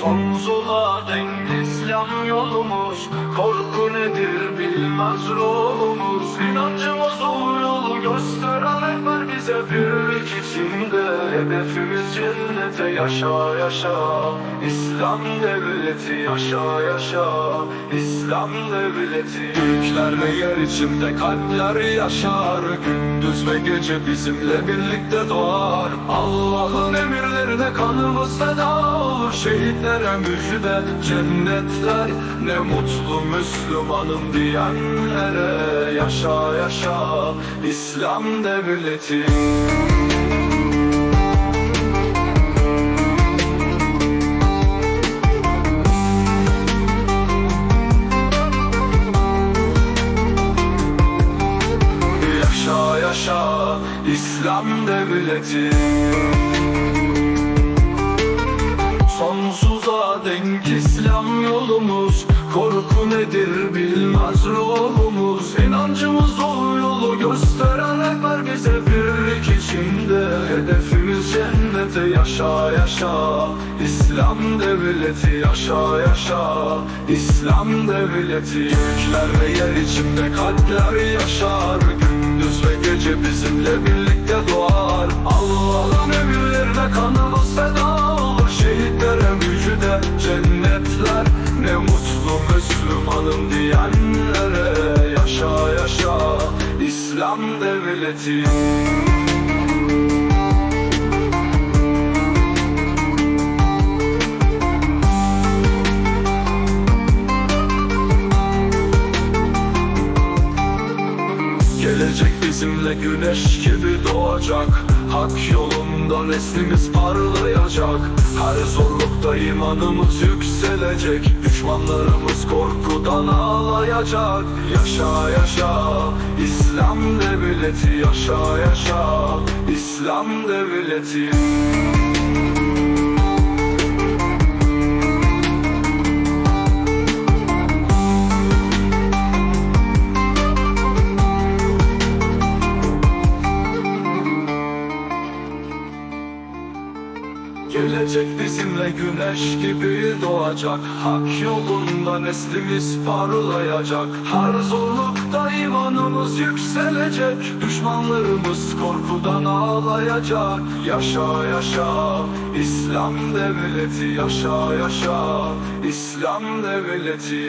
Sonsuza denk İslam yolumuz. Korku nedir bilmez ruhumuz. İnancımız o yolu gösteren rehber bize Birlik içinde. Hedefimiz cennete Yaşa yaşa. İslam devleti yaşa yaşa. İslam devleti. Gökler ve yer içinde kalpler yaşar. Gündüz ve gece bizimle birlikte doğar. Allah'ın emirlerine kanımız feda olur Şehitlere müjde cennetler. Ne mutlu Müslümanım diyenlere Yaşa yaşa İslam devleti. Yaşa yaşa İslam devleti Sonsuza denk İslam yolumuz. Korku nedir bilmez ruhumuz. İnancımız o yolu gösteren rehber bize Birlik içinde. Hedefimiz cennete Yaşa yaşa. İslam devleti Yaşa yaşa. İslam devleti Gökler ve yer içinde kalpler yaşar. Gündüz ve gece bizimle birlikte doğar cennetler Ne mutlu Müslümanım diyenlere. Yaşa yaşa İslam devleti Gelecek bizimle güneş gibi doğacak. Hak yolunda neslimiz parlayacak. Her zorlukta imanımız yükselecek. Düşmanlarımız korkudan ağlayacak. Yaşa yaşa. İslam devleti Yaşa yaşa. İslam devleti Gelecek bizimle güneş gibi doğacak. Hak yolunda neslimiz parlayacak. Her zorlukta imanımız yükselecek. Düşmanlarımız korkudan ağlayacak. Yaşa yaşa İslam devleti. Yaşa yaşa İslam devleti